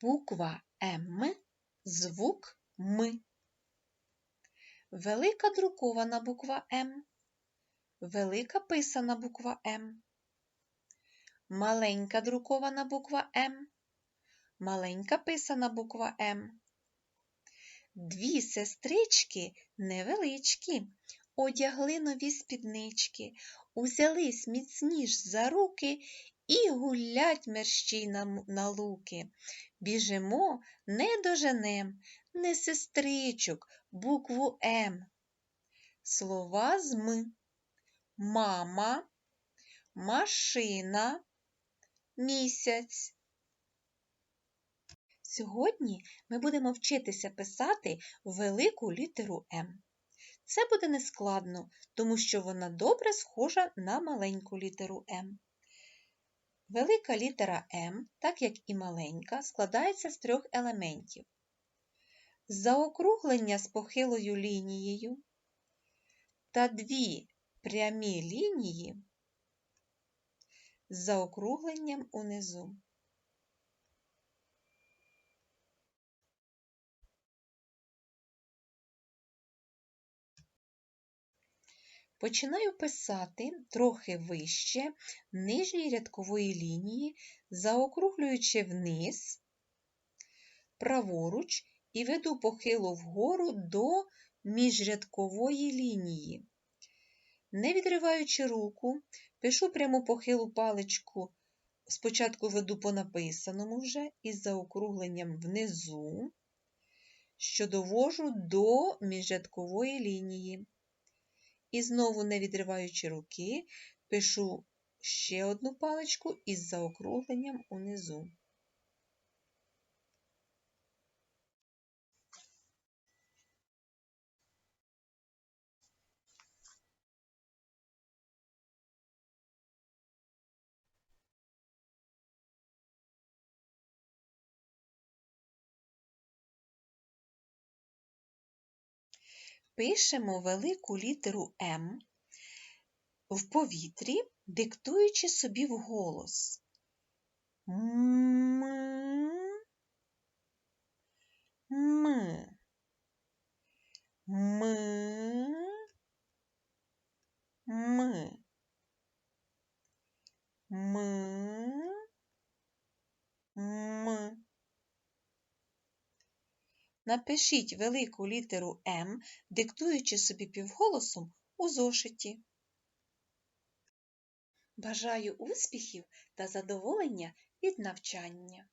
Буква М, звук М. Велика друкована буква М. Велика писана буква М. Маленька друкована буква М. Маленька писана буква М. Дві сестрички невеличкі, одягли нові спіднички, узялись міцніш за руки і гулять мерщій на, на луки. Біжимо, не доженем, не сестричок, букву М. Слова з М. Мама, машина, місяць. Сьогодні ми будемо вчитися писати велику літеру М. Це буде нескладно, тому що вона добре схожа на маленьку літеру М. Велика літера М, так як і маленька, складається з трьох елементів. Заокруглення з похилою лінією та дві прямі лінії з заокругленням унизу. Починаю писати трохи вище нижньої рядкової лінії, заокруглюючи вниз, праворуч і веду похилу вгору до міжрядкової лінії. Не відриваючи руку, пишу пряму похилу паличку, спочатку веду по написаному вже із заокругленням внизу, що довожу до міжрядкової лінії. І знову, не відриваючи руки, пишу ще одну паличку із заокругленням унизу. Пишемо велику літеру М в повітрі, диктуючи собі вголос. М. М. М. М. М. Напишіть велику літеру М, диктуючи собі півголосом у зошиті. Бажаю успіхів та задоволення від навчання.